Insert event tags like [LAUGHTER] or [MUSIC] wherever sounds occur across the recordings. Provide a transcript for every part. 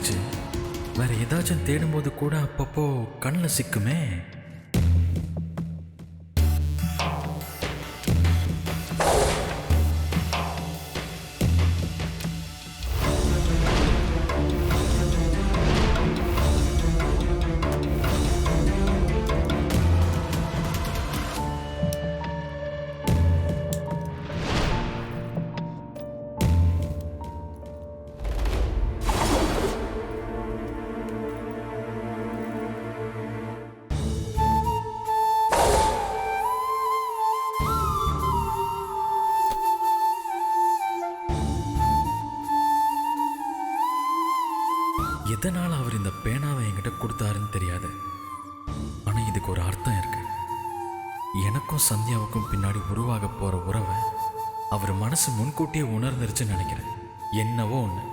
இருந்துச்சு வேற ஏதாச்சும் தேடும்போது கூட அப்பப்போ கண்ணில் சிக்குமே. சந்தியாவுக்கும் பின்னாடி உருவாக போகிற உறவை அவர் மனசு முன்கூட்டியே உணர்ந்துருச்சுன்னு நினைக்கிறேன். என்னவோ ஒன்று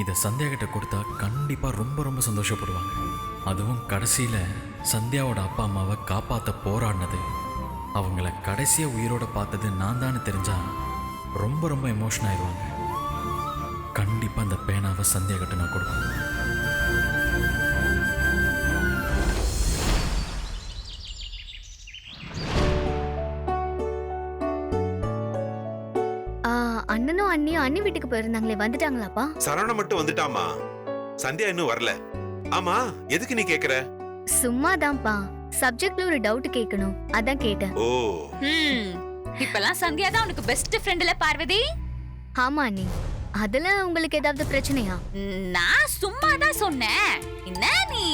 இதை சந்தியா கிட்ட கொடுத்தா கண்டிப்பாக ரொம்ப ரொம்ப சந்தோஷப்படுவாங்க. அதுவும் கடைசியில் சந்தியாவோட அப்பா அம்மாவை காப்பாற்ற போராடினது. அவங்கள கடைசியாக உயிரோட பார்த்தது நான் தான் தெரிஞ்சா ரொம்ப ரொம்ப எமோஷன் ஆயிடுவாங்க கண்டிப்பாக அந்த பேனாவை சந்தியா கிட்ட நான் கொடுப்பேன். வீட்டுக்கு போயிருந்தாங்களே வந்துட்டாங்களாப்பா? சரவணன் மட்டும் வந்துட்டாமா சந்தியா இன்னும் வரல. ஆமா எதுக்கு நீ கேக்குற? சும்மாதான்ப்பா. சப்ஜெக்ட்ல ஒரு டவுட் கேட்கணும் அதான் கேட்டேன். ஓ. ஹம், இப்பெல்லாம் சந்தியா தான் உனக்கு பெஸ்ட் ஃப்ரெண்ட்ல பார்வதி? ஆமா அண்ணி. அதுல உங்களுக்கு ஏதாவது பிரச்சனையா? நான் சும்மா தான் சொன்னேன். என்ன நீ?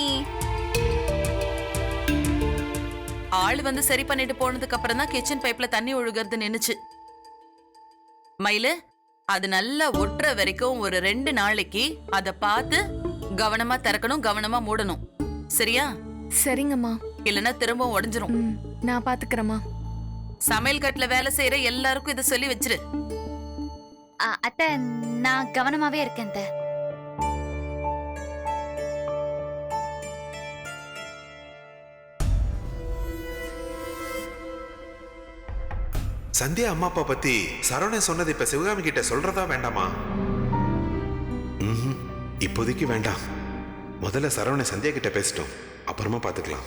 ஆள் வந்து சரி பண்ணிட்டு போனதுக்கு அப்புறம் தான் கிச்சன் பைப்ல தண்ணி ஒழுகிறது நின்னுச்சு. மயிலு அது நல்லா ஒட்டுற வரைக்கும் ஒரு ரெண்டு நாளைக்கு அத பார்த்து கவனமா திறக்கணும் கவனமா மூடணும். சரியா? சரிங்கம்மா. இல்லைன்னா திரும்ப உடைஞ்சிரும். ம் நான் பாத்துக்கிறேம்மா. சமையல் கட்டுல வேலை செய்யற எல்லாருக்கும் இதை சொல்லி வச்சிரு. அ- அத்தை நான் கவனமாவே இருக்கேன் அத்தை. சந்தியா அம்மா அப்பா பத்தி சரவணன் சொன்னது இப்ப சிவகாமி கிட்ட சொல்றதா வேண்டாமா? இப்போதைக்கு வேண்டாம். முதல்ல சரவணன் சந்தியா கிட்ட பேசிட்டோம். அப்புறமா பாத்துக்கலாம்.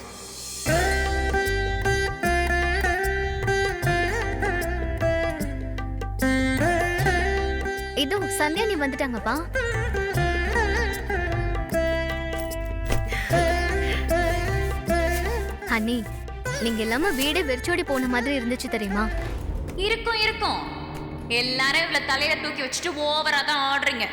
இதோ சந்தியா நீ வந்துட்டாங்கப்பா. அண்ணி நீங்க இல்லாம வீடே வெறிச்சோடி போன மாதிரி இருந்துச்சு தெரியுமா? இருக்கும் இருக்கும். எல்லாரும் இவ்வளவு தலையில தூக்கி வச்சுட்டு ஓவரா தான் ஆடுறீங்க.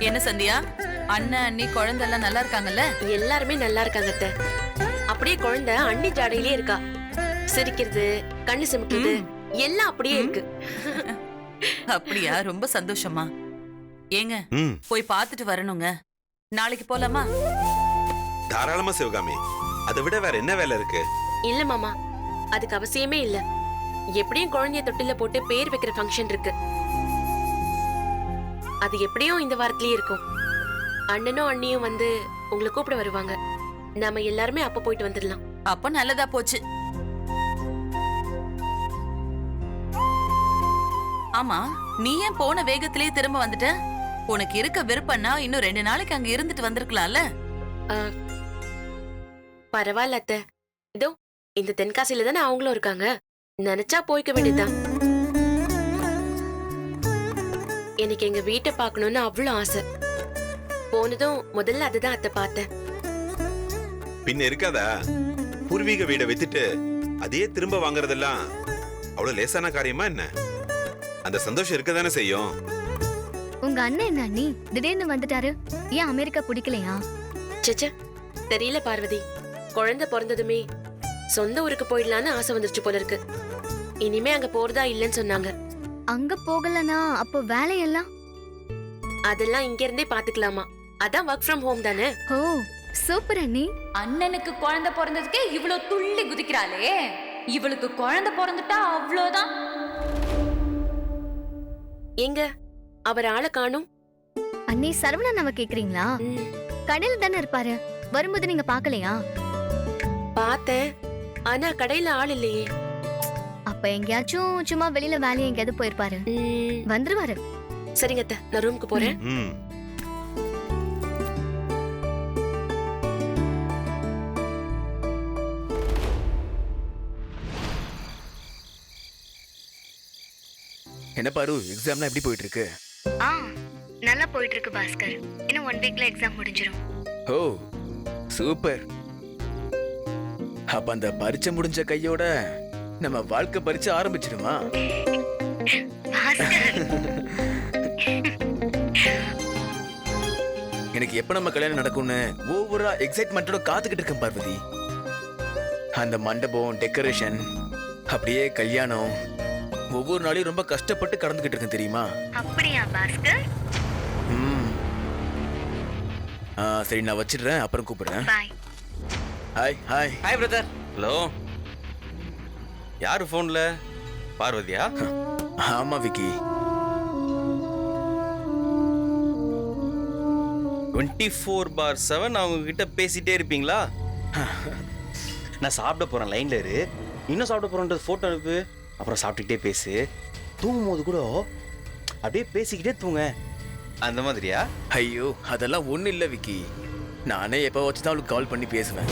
என்ன சந்தியா? அண்ணன் அண்ணி குழந்தை எல்லாம் நல்லா இருக்காங்கல்ல? எல்லாருமே நல்லா இருக்காங்க அத்தை. அப்படியே குழந்தை அண்ணி ஜாடையிலே இருக்கா. சிரிக்கிறது கண்ணு சிமிட்டுறது எல்லாம் அப்படியே இருக்கு. [LAUGHS] அப்படியா? ரொம்ப சந்தோஷமா ஏங்க போய் பார்த்துட்டு வரணுங்க. நாளைக்கு போலாமா? தாராளமா சிவகாமி. அதை விட வேற என்ன வேலை இருக்கு? இல்ல மாமா அதுக்கு அவசியமே இல்ல. எப்படியும் குழந்தைய தொட்டில போட்டு பேர் வைக்கிற ஃபங்க்ஷன் இருக்கு. அது எப்படியும் இந்த வாரத்திலேயே இருக்கும். அண்ணனும் அண்ணியும் வந்து உங்களை கூப்பிட வருவாங்க. நாம எல்லாருமே அப்ப போயிட்டு வந்துடலாம். அப்ப நல்லதா போச்சு. ஆமா நீ ஏன் போன வேகத்திலேயே திரும்ப வந்துட்ட? உனக்கு இருக்க விருப்பம்னா இன்னும் ரெண்டு நாளைக்கு அங்க இருந்துட்டு வந்திருக்கலாம்ல? பரவாயில்ல அத்தை. இதோ இந்த தென்காசியில தானே அவங்களும் இருக்காங்க. நினைச்சா போய்க்க வேண்டியதுதான். எனக்கு எங்க வீட்டை பார்க்கணும்னு அவ்வளவு ஆசை. போனதும் முதல்ல அதுதான் அத்தை பார்த்தேன். பின்ன இருக்காதா. பூர்வீக வீடை வித்துட்டு அதையே திரும்ப வாங்குறதெல்லாம் அவ்வளவு லேசான காரியமா என்ன? அந்த சந்தோஷம் இருக்கதானே செய்யும்? உங்க அண்ணன் என்ன அண்ணி திடீர்னு வந்துட்டாரு. ஏன் அமெரிக்கா பிடிக்கலையா? ச்சே தெரியல பார்வதி. குழந்தை பிறந்ததுமே சொந்த ஊருக்கு போயிடலான்னு ஆசை வந்துருச்சு போல இருக்கு. இனிமே அங்க போறதா இல்லைன்னு சொன்னாங்க. அங்க போகலனா அப்போ வேலையெல்லாம்? அதெல்லாம் இங்க இருந்தே பாத்துக்கலாமா. அதான் ஒர்க் ஃப்ரம் ஹோம் தானே. ஓ சூப்பர் அண்ணி. அண்ணனுக்கு குழந்தை பிறந்ததுக்கே இவ்வளவு துள்ளி குதிக்கிறாளே. இவளுக்கு குழந்தை பிறந்துட்டா அவ்வளவுதான் எங்க? அவர் ஆளை காணும். அண்ணி சரவணன் அவ கேக்குறீங்களா? கடையில தானே இருப்பாரு. வரும்போது நீங்க பாக்கலையா? பார்த்தேன். ஆனா கடையில ஆள் இல்லையே. அப்ப எங்கேயாச்சும் சும்மா வெளியில வேலையை எங்கேயாவது போயிருப்பாரு. ம், வந்துருவாரு. சரிங்க அத்தை நான் ரூமுக்கு போறேன். ம் என்ன பாரு எக்ஸாம்லாம் எப்படி போயிட்டு இருக்கு? ஆ நல்லா போயிட்டு இருக்கு பாஸ்கர். இன்னும் ஒன் வீக்ல எக்ஸாம் முடிஞ்சிடும் ஓ சூப்பர். அப்ப அந்த பரீட்சை முடிஞ்ச கையோட நம்ம வாழ்க்கை பரீட்சை ஆரம்பிச்சிடுமா? எனக்கு எப்ப நம்ம கல்யாணம் நடக்கும்னு ஓவரா எக்ஸைட்மெண்ட்டோட காத்துக்கிட்டு இருக்கேன் பார்வதி. அந்த மண்டபம் டெக்கரேஷன் அப்படியே கல்யாணம் ஒவ்வொரு நாளையும் ரொம்ப கஷ்டப்பட்டு கடந்துகிட்டு இருக்கேன் தெரியுமா? அப்படியா பாஸ்கர்? ம். ஆ சரி நான் வச்சிடுறேன். அப்புறம் கூப்பிடுறேன். Bye. Hi hi. Hi brother. Hello. யாரு ஃபோன்ல பார்வதியா? ஆமா Vicky. Twenty four by seven அவங்க கிட்ட பேசிட்டே இருப்பீங்களா? நான் சாப்பிட போறேன் லைன்ல இரு. இன்னும் சாப்பிட போறேன்றது ஃபோட்டோ அனுப்பு. அப்புறம் சாப்பிட்டுக்கிட்டே பேசு. தூங்கும் போது கூட அப்படியே பேசிக்கிட்டே தூங்க. அந்த மாதிரியா? ஐயோ அதெல்லாம் ஒண்ணு இல்ல விக்கி. நானே எப்போ வச்சு தான் அவளுக்கு கால் பண்ணி பேசுவேன்.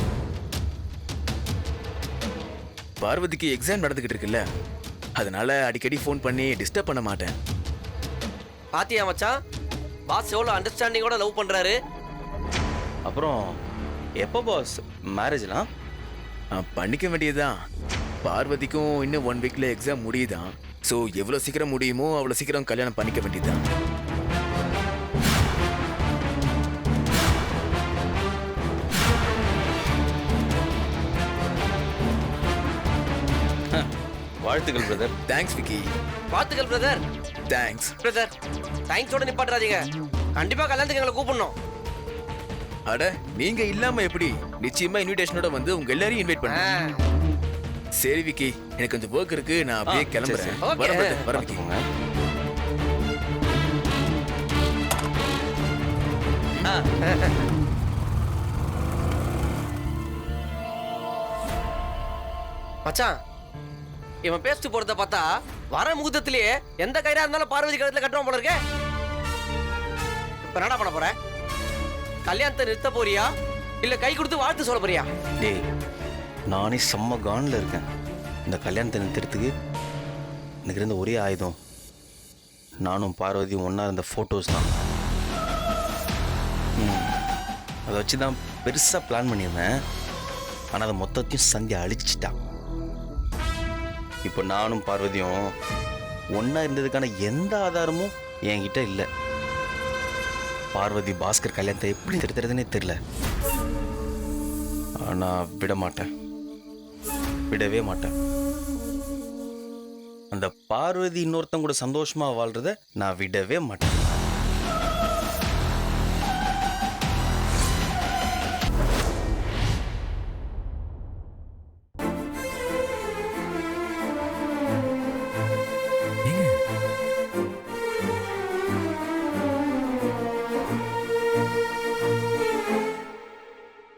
பார்வதிக்கு எக்ஸாம் நடந்துகிட்டு இருக்குல்ல அதனால அடிக்கடி ஃபோன் பண்ணி டிஸ்டர்ப் பண்ண மாட்டேன். பாத்தியா மச்சான்? பாஸ் எவ்வளோ அண்டர்ஸ்டாண்டிங்கோட லவ் பண்றாரு? அப்புறம் எப்போ பாஸ் மேரேஜ்லாம் பண்ணிக்க வேண்டியதுதான். பார்வதிக்கும் இன்னும் ஒன் வீக்ல எக்ஸாம் முடியுதான். ஸோ எவ்வளோ சீக்கிரம் முடியுமோ அவ்வளோ சீக்கிரம் கல்யாணம் பண்ணிக்க வேண்டியதுதான். வாழ்த்துக்கள் பிரதர் தேங்க்ஸ் விக்கி பார்த்துக்கல் பிரதர் தேங்க்ஸ் பிரதர் தேங்க்ஸோட நிப்பாட்டுறாதீங்க. கண்டிப்பா கல்யாணத்துக்கு எங்களை கூப்பிடணும். அட நீங்க இல்லாம எப்படி? நிச்சயமா இன்விடேஷனோட வந்து உங்க எல்லாரையும் இன்வைட் பண்ணேன் சரி விக்கி. எனக்கு கொஞ்சம் ஒர்க் இருக்கு. நான் அப்படியே கிளம்புறேன். வரேன் Okay. brother, வரேன் விக்கி. பார்த்துக்கோங்க. மச்சான் இவன் பேசிட்டு போறத பார்த்தா வர முகூர்த்தத்திலேயே எந்த கயிறா இருந்தாலும் பார்வதி கழுத்துல கட்டுவான் போல இருக்கே. இப்ப என்னடா பண்ண போற? கல்யாணத்தை நிறுத்த போறியா? இல்ல கை கொடுத்து வாழ்த்து சொல்ல போறியா? டேய் நானே செம்ம கானில் இருக்கேன். இந்த கல்யாணத்தை நிறுத்துறதுக்கு எனக்கு இருந்த ஒரே ஆயுதம். நானும் பார்வதியும் ஒன்றா இருந்த ஃபோட்டோஸ் தான். அதை வச்சு தான் பெருசாக பிளான் பண்ணியிருந்தேன். ஆனால் அதை மொத்தத்தையும் சந்தியா அழிச்சிட்டான் இப்போ நானும் பார்வதியும் ஒன்றா இருந்ததுக்கான எந்த ஆதாரமும் என்கிட்ட இல்லை. பார்வதி பாஸ்கர் கல்யாணத்தை எப்படி திருத்துறதுன்னே தெரில ஆனால் விட மாட்டேன் விடவே மாட்டேன். அந்த பார்வதி இன்னொருத்தன் கூட சந்தோஷமா வாழ்றத நான் விடவே மாட்டேன்.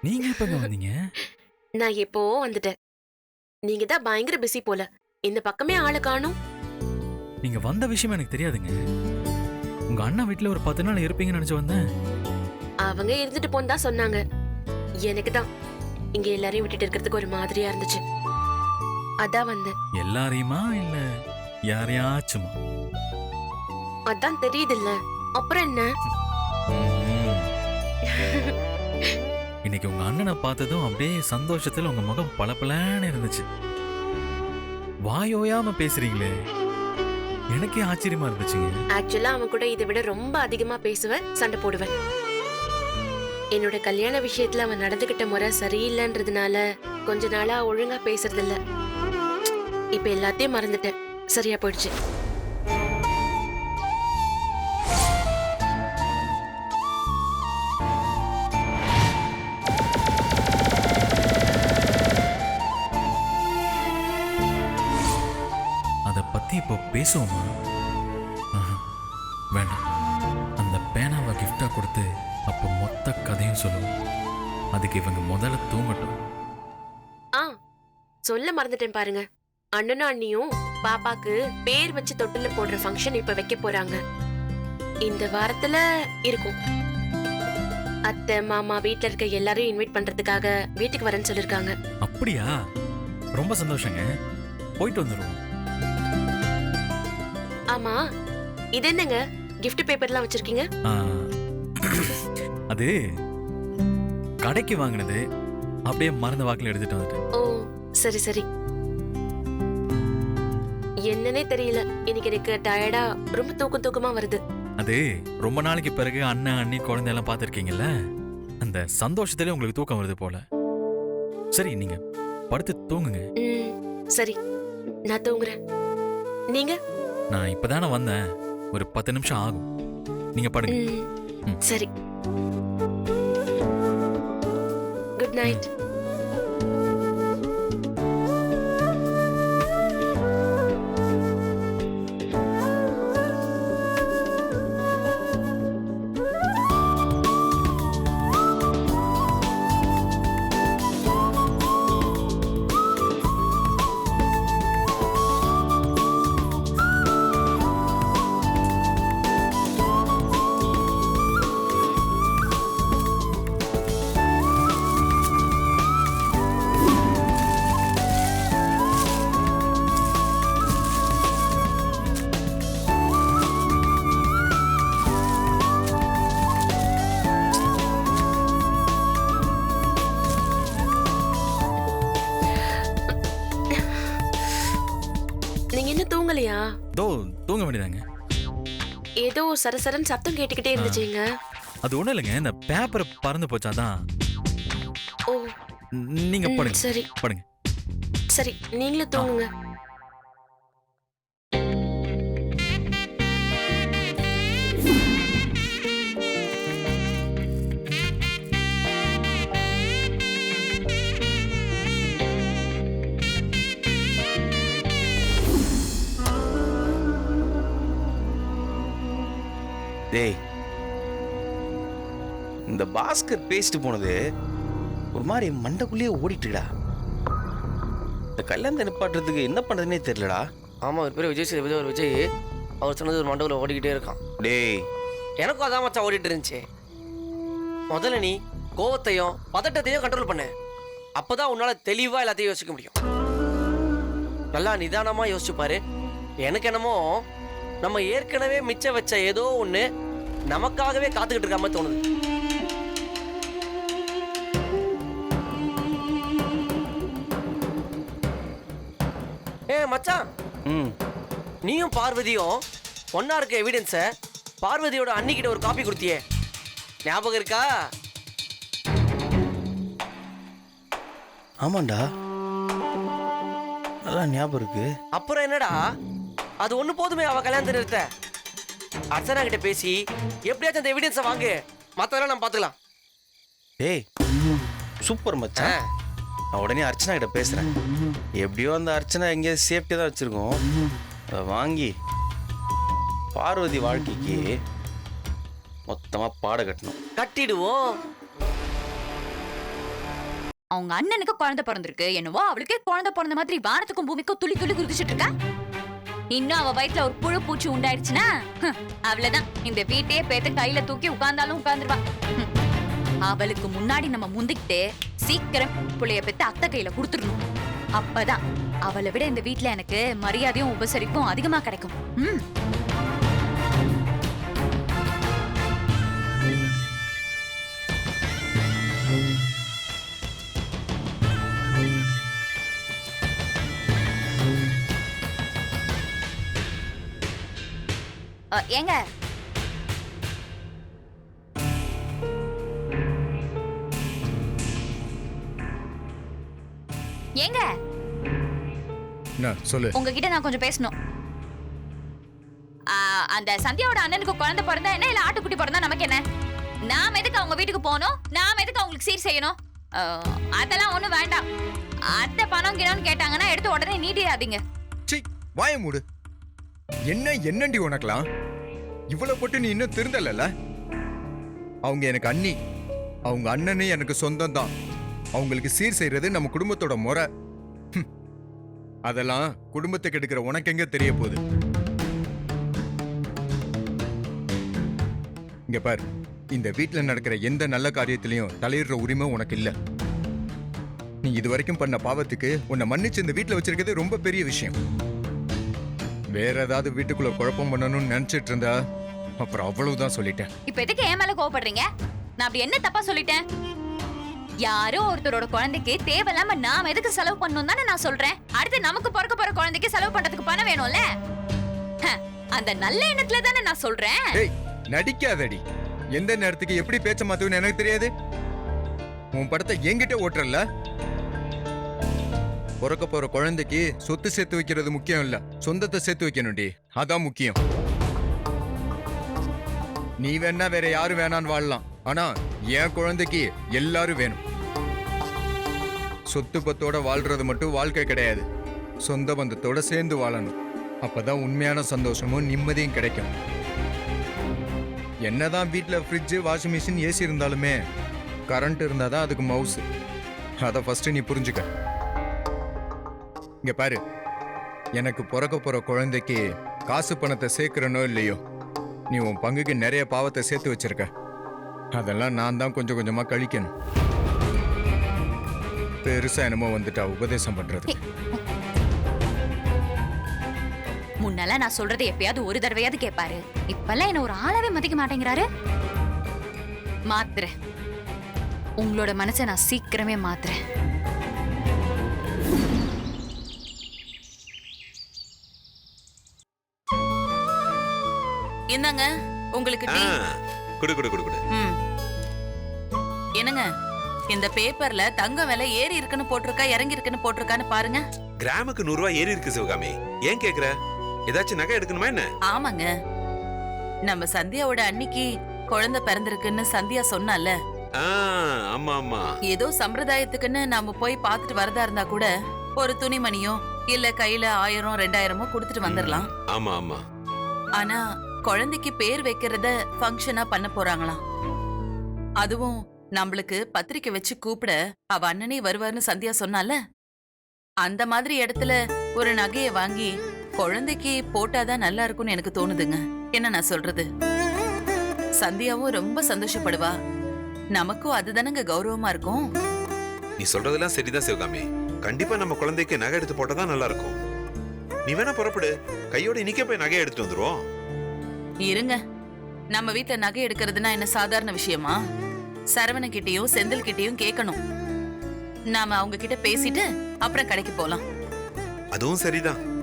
நீங்க வந்தீங்க? நான் எப்போ வந்துட்டேன். நீங்க தான் பயங்கர பிஸி போல. இந்த பக்கமே ஆளை காணும். நீங்க வந்த விஷயம் எனக்கு தெரியாதுங்க. உங்க அண்ணா வீட்ல ஒரு பத்து நாள் இருப்பீங்கன்னு நினைச்சு வந்தேன். அவங்க இருந்துட்டு போன்னு தான் சொன்னாங்க. எனக்கு தான். இங்க எல்லாரையும் விட்டுட்டு இருக்கிறதுக்கு ஒரு மாதிரியா இருந்துச்சு. அதான் வந்தேன். எல்லாரையுமா இல்ல யாரையாச்சுமா? அதான் தெரியுதுல்ல. அப்புறம் என்ன. இன்னைக்கு உங்க அண்ணனை பார்த்ததும் அப்படியே சந்தோஷத்துல உங்க முகம் பளபளன்னு இருந்துச்சு. வாயோயாம பேசுறீங்களே. எனக்கே ஆச்சரியமா இருந்துச்சுங்க. ஆக்சுவலா அவன் கூட இதை விட ரொம்ப அதிகமா பேசுவேன் சண்டை போடுவேன். என்னோட கல்யாண விஷயத்துல அவன் நடந்துகிட்ட முறை சரியில்லைன்றதுனால கொஞ்ச நாளா ஒழுங்கா பேசுறது இல்ல இப்ப எல்லாத்தையும் மறந்துட்டேன். சரியா போயிடுச்சு. பேசுவோமா? வேண்டாம். அந்த பேனாவை gift-ஆ கொடுத்து அப்போ மொத்த கதையும் சொல்லுவோம். அதுக்கு இவங்க முதல்ல தூங்கட்டும். சொல்ல மறந்துட்டேன் பாருங்க. அண்ணனும் அண்ணியும் பாப்பாக்கு பேர் வச்சு தொட்டில போடுற ஃபங்க்ஷன் இப்ப வைக்க போறாங்க. இந்த வாரத்துல இருக்கும். அத்தை மாமா வீட்ல இருக்க எல்லாரையும் இன்வைட் பண்றதுக்காக வீட்டுக்கு வரேன்னு சொல்லிருக்காங்க. அப்படியா? ரொம்ப சந்தோஷங்க. போயிட்டு வந்துடுவோம் ஆமா. இது என்னங்க? gift பேப்பர்லாம் வச்சிருக்கீங்க? ஆ, அது கடைக்கு வாங்கினது அப்படியே மறந்த வாக்கில் எடுத்துட்டு வந்துட்டேன். ஓ சரி சரி. என்னன்னே தெரியல. இன்னைக்கு எனக்கு டயர்டா ரொம்ப தூக்கம் தூக்கமா வருது. அது ரொம்ப நாளைக்கு பிறகு அண்ணன் அண்ணி குழந்தையெல்லாம் பார்த்துருக்கீங்கல்ல? அந்த சந்தோஷத்திலே உங்களுக்கு தூக்கம் வருது போல. சரி நீங்க படுத்து தூங்குங்க. ம் சரி. நான் தூங்குறேன். நீங்க? நான் இப்பதானே வந்தேன். ஒரு பத்து நிமிஷம் ஆகும். நீங்க படுங்க. ம். சரி. குட் நைட் ஏதோ சரசரன் சத்தம் கேட்டுக்கிட்டே இருந்துச்சுங்க. அது ஒண்ணும் இல்லைங்க இந்த பேப்பர் பறந்து போச்சாதான். ஓ. நீங்க ம், படுங்க சரி. படுங்க. சரி நீங்களும் தூங்குங்க. டேய் இந்த பாஸ்கர் பேசிட்டு போனது ஒரு மாதிரி மண்டைக்குள்ளேயே ஓடிட்டுடா. இந்த கல்யாணத்தை நிப்பாட்டுறதுக்கு என்ன பண்றதுனே தெரியலடா. ஆமா ஒரு பேர் விஜய் சேதுபதி ஒரு விஜய் அவர் சொன்னது ஒரு மண்டபத்தில் ஓடிக்கிட்டே இருக்கான். டேய். எனக்கும் அதான் மச்சான் ஓடிட்டு இருந்துச்சு. முதல்ல நீ கோவத்தையும் பதட்டத்தையும் கண்ட்ரோல் பண்ணு. அப்பதான் உன்னால தெளிவா எல்லாத்தையும் யோசிக்க முடியும். நல்லா நிதானமா யோசிச்சு பாரு. எனக்கு என்னமோ நம்ம ஏற்கனவே மிச்சம் வச்ச ஏதோ ஒண்ணு நமக்காகவே காத்துக்கிட்டு இருக்க மாதிரி தோணுது. ஏ மச்சான். ம். நீயும் பார்வதியும் ஒன்னா இருக்க எவிடன்ஸை பார்வதியோட அன்னிக்கிட்ட ஒரு காப்பி கொடுத்தியே. ஞாபகம் இருக்கா? ஆமாண்டா. நல்லா ஞாபகம் இருக்கு. அப்புறம் என்னடா? அது ஒண்ணு போதுமே அவ கல்யாணத்தை நிறுத்த. அர்ச்சனா கிட்ட பேசி எப்படியாச்சும் அந்த எவிடன்ஸை வாங்கு. மத்ததெல்லாம் நம்ம பாத்துக்கலாம். டேய் சூப்பர் மச்சான். நான் உடனே அர்ச்சனா கிட்ட பேசுறேன். எப்படியோ அந்த அர்ச்சனா எங்கேயாவது சேஃப்டியாக தான் வச்சிருக்கோம். அதை வாங்கி பார்வதி வாழ்க்கைக்கு மொத்தமா பாட கட்டணும். கட்டிடுவோம். அவங்க அண்ணனுக்கு குழந்தை பிறந்திருக்கு. என்னவோ அவளுக்கே குழந்தை பிறந்த மாதிரி வானத்துக்கும் பூமிக்கும் துளி துளி குதிச்சிட்டு இருக்கா? இன்னும் அவ வயிற்றுல ஒரு புழு பூச்சி உண்டாயிடுச்சுன்னா அவ்வளவுதான். இந்த வீட்டையே பேத்து கையில தூக்கி உட்கார்ந்தாலும் உட்கார்ந்துருவா. அவளுக்கு முன்னாடி நம்ம முந்திக்கிட்டு சீக்கிரம் புள்ளைய பெத்து அத்தை கையில கொடுத்துடணும். அப்பதான் அவளை விட இந்த வீட்டுல எனக்கு மரியாதையும் உபசரிப்பும் அதிகமா கிடைக்கும். ம் ஏங்க. ஏங்க. என்ன சொல்லு. உங்ககிட்ட நான் கொஞ்சம் பேசணும். அந்த சந்தியாவோட அண்ணனுக்கு குழந்தை பிறந்தா என்ன இல்ல ஆட்டுக்குட்டி பிறந்தா நமக்கு என்ன? நாம எதுக்கு அவங்க வீட்டுக்கு போகணும்? நாம எதுக்கு அவங்களுக்கு சீர் செய்யணும்? அதெல்லாம் ஒண்ணும் வேண்டாம். அத்தை பணம் கிணம்னு கேட்டாங்கன்னா எடுத்து உடனே நீட்டிடாதீங்க. வாய மூடு. என்ன என்னண்டி உனக்கலாம் இவ்வளவு போட்டு நீ இன்னும் திருந்தலல்ல? அவங்க எனக்கு அண்ணி. அவங்க அண்ணனே எனக்கு சொந்தம் தான். அவங்களுக்கு சீர் செய்யறது நம்ம குடும்பத்தோட முறை. அதெல்லாம் குடும்பத்துக்கு எடுக்கிற உனக்கு எங்க தெரிய போகுது? இங்க பார். இந்த வீட்டில் நடக்கிற எந்த நல்ல காரியத்திலையும் தலையிடுற உரிமை உனக்கு இல்லை. நீ இது வரைக்கும் பண்ண பாவத்துக்கு உன்னை மன்னிச்சு இந்த வீட்டில் வச்சிருக்கிறது ரொம்ப பெரிய விஷயம். வேற ஏதாவது வீட்டுக்குள்ள குழப்பம் பண்ணணும்னு நினைச்சிட்டு இருந்தா அப்புறம் அவ்வளவுதான் சொல்லிட்டேன். இப்ப எதுக்கு என் மேல கோவப்படுறீங்க? நான் அப்படி என்ன தப்பா சொல்லிட்டேன்? யாரோ ஒருத்தரோட குழந்தைக்கு தேவையில்லாம நாம எதுக்கு செலவு பண்ணணும் தானே நான் சொல்றேன். அடுத்து நமக்கு பிறக்க போற குழந்தைக்கு செலவு பண்றதுக்கு பணம் வேணும்ல? அந்த நல்ல எண்ணத்துல தானே நான் சொல்றேன். நடிக்காதடி. எந்த நேரத்துக்கு எப்படி பேச்ச மாத்துவேன்னு எனக்கு தெரியாது. உன் படத்தை என்கிட்ட ஓட்டுறல்ல? பிறக்க போற குழந்தைக்கு சொத்து சேர்த்து வைக்கிறது முக்கியம் இல்ல. சொந்தத்தை சேர்த்து வைக்கணும்டி. அதான் முக்கியம். நீ வேணா வேற யாரும் வேணான்னு வாழலாம். ஆனா என் குழந்தைக்கு எல்லாரும் வேணும். சொத்து பத்தோட வாழ்றது மட்டும் வாழ்க்கை கிடையாது. சொந்த பந்தத்தோட சேர்ந்து வாழணும். அப்பதான் உண்மையான சந்தோஷமும் நிம்மதியும் கிடைக்கும். என்னதான் வீட்டில் ஃப்ரிட்ஜு வாஷிங் மிஷின் ஏசி இருந்தாலுமே கரண்ட் இருந்தால் தான் அதுக்கு மவுஸ் அதை ஃபஸ்ட்டு நீ புரிஞ்சுக்க. இங்கே பாரு. எனக்கு பிறக்க போகிற குழந்தைக்கு காசு பணத்தை சேர்க்குறனோ இல்லையோ? நீ உன் பங்குக்கு நிறைய பாவத்தை சேர்த்து வச்சிருக்க. அதெல்லாம் நான் தான் கொஞ்சம் கொஞ்சமா கழிக்கணும். பெருசா என்னமோ வந்துட்டா உபதேசம் பண்றது முன்னெல்லாம் நான் சொல்றதை எப்பயாவது ஒரு தடவையாவது கேட்பாரு இப்பெல்லாம் என்ன ஒரு ஆளாவே மதிக்க மாட்டேங்கிறாரு. மாத்துறேன். உங்களோட மனசை நான் சீக்கிரமே மாத்துறேன். என்னங்க உங்களுக்கு டீ. குடு குடு குடு குடு. ம். என்னங்க இந்த பேப்பர்ல தங்கம் விலை ஏறி இருக்குன்னு போட்டிருக்கா இறங்கி இருக்குன்னு போட்டிருக்கான்னு பாருங்க. கிராமுக்கு நூறு ரூபாய் ஏறி இருக்கு சிவகாமி. ஏன் கேக்குற? ஏதாச்சும் நகை எடுக்கணுமா என்ன? ஆமாங்க. நம்ம சந்தியாவோட அன்னிக்கு குழந்தை பிறந்திருக்குன்னு சந்தியா சொன்னால. ஆ, ஆமா ஆமா. ஏதோ சம்பிரதாயத்துக்குன்னு நாம போய் பார்த்துட்டு வரதா இருந்தா கூட ஒரு துணிமணியோ இல்ல கையில ஆயிரம் ரெண்டாயிரமோ கொடுத்துட்டு வந்துடலாம் ஆமா ஆமா. ஆனா குழந்தைக்கு பேர் வைக்கிறத ஃபங்க்ஷனா பண்ண போறாங்களாம் அதுவும் நம்மளுக்கு பத்திரிக்கை வச்சு கூப்பிட அவ அண்ணனே வருவார்னு சந்தியா சொன்னால? அந்த மாதிரி இடத்துல ஒரு நகையை வாங்கி குழந்தைக்கு போட்டாதான் நல்லா இருக்கும்னு எனக்கு தோணுதுங்க. என்ன நான் சொல்றது? சந்தியாவும் ரொம்ப சந்தோஷப்படுவா. நமக்கும் அதுதானங்க கௌரவமா இருக்கும்? நீ சொல்றதெல்லாம் சரிதான் சிவகாமி. கண்டிப்பா நம்ம குழந்தைக்கு நகை எடுத்து போட்டாதான் நல்லா இருக்கும். நீ வேணா புறப்படு. கையோட இன்னைக்கே போய் நகை எடுத்துட்டு வந்துருவோம். இருங்க. நம்ம வீட்ல நகை எடுக்கிறதுனா என்ன சாதாரண விஷயமா? சரவணன் கிட்டயும் செந்தில் கிட்டயும் கேட்கணும் நாம அவங்க கிட்ட பேசிட்டு அப்புறம் கடைக்கு போலாம். அதுவும் சரிதான்.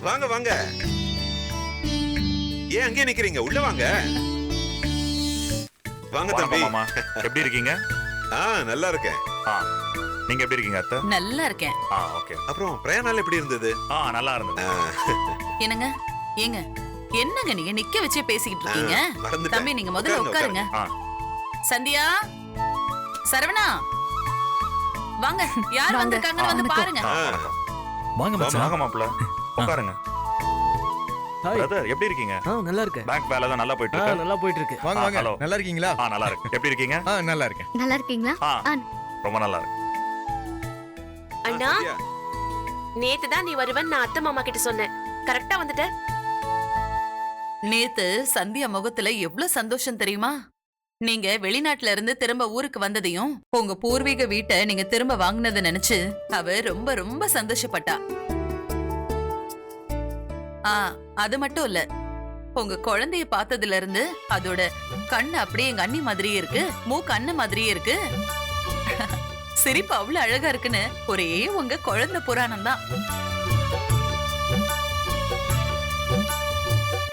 வாங்க வாங்க. ஏன் அங்கேயே நிக்கிறீங்க? உள்ள வாங்க. வாங்க தம்பி. மாமா. எப்படி இருக்கீங்க? ஆ நல்லா இருக்கேன். ஆ நீங்க எப்படி இருக்கீங்க அத்தை? நல்லா இருக்கேன். ஆ ஓகே. அப்புறம் பிரயாணம் எப்படி இருந்தது? ஆ நல்லா இருந்தது. என்னங்க? ஏங்க என்னங்க நீங்க நிக்க வச்சே பேசிக்கிட்டு இருக்கீங்க. தம்பி நீங்க முதல்ல உட்காருங்க, சந்தியா? சரவணா? வாங்க யார். வந்திருக்காங்கன்னு வந்து பாருங்க. வாங்க மச்சான். வாங்க மாப்பிள்ள. உட்காருங்க. ஹாய் பிரதர் எப்படி இருக்கீங்க? ஆ நல்லா இருக்கேன். பேங்க் வேலை தான் நல்லா போயிட்டு ஆ இருக்கு. நல்லா போயிட்டு இருக்கு. வாங்க ஆ, வாங்க. hello. நல்லா இருக்கீங்களா? ஆ நல்லா இருக்கு. எப்படி இருக்கீங்க? ஆ நல்லா இருக்கேன். நல்லா இருக்கீங்களா? ஆ ஆ. ரொம்ப நல்லா இருக்கு. அண்ணா சரியா? நேத்து தான் நீ வருவன்னு நான் அத்தை மாமா கிட்ட சொன்னேன். கரெக்டா வந்துட்ட? நேத்து சந்தியா முகத்துல எவ்வளவு சந்தோஷம் தெரியுமா? நீங்க வெளிநாட்டுல இருந்து திரும்ப ஊருக்கு வந்ததையும் உங்க பூர்வீக வீட்டை நீங்க திரும்ப வாங்குனதை நினைச்சு அவ ரொம்ப ரொம்ப சந்தோஷப்பட்டா. ஆ அது மட்டும் இல்ல உங்க குழந்தைய பார்த்ததுல இருந்து அதோட கண்ணு அப்படியே எங்க அண்ணி மாதிரியே இருக்கு மூக்கு அண்ணன் மாதிரியே இருக்கு. சிரிப்பு அவ்வளவு அழகா இருக்குன்னு ஒரே உங்க குழந்தை புராணம் தான்.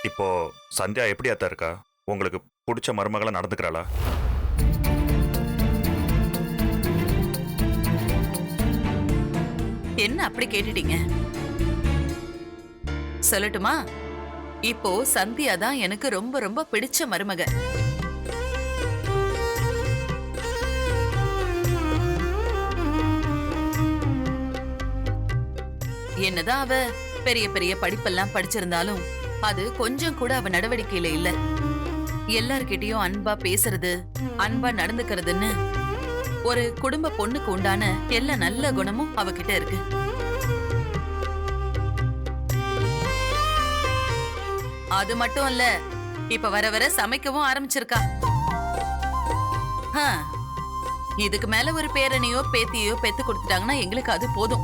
இப்போ சந்தியா எப்படி அத்தா இருக்கா? உங்களுக்கு பிடிச்ச மருமகளா நடந்துக்கிறாளா? என்ன அப்படி கேட்டுட்டீங்க? சொல்லட்டுமா? இப்போ சந்தியா தான் எனக்கு ரொம்ப ரொம்ப பிடிச்ச மருமக. என்னதான் அவ பெரிய பெரிய படிப்பெல்லாம் படிச்சிருந்தாலும் அது கொஞ்சம் கூட அவ நடவடிக்கையில இல்ல. எல்லார்கிட்டயும் அன்பா பேசுறது அன்பா நடந்துக்கிறதுன்னு ஒரு குடும்ப பொண்ணுக்கு உண்டான எல்லா நல்ல குணமும் அவகிட்ட இருக்கு. அது மட்டும் இல்ல இப்ப வர வர சமைக்கவும் ஆரம்பிச்சிருக்கா. இதுக்கு மேல ஒரு பேரனையோ பேத்தியோ பெத்து கொடுத்துட்டாங்கன்னா எங்களுக்கு அது போதும்.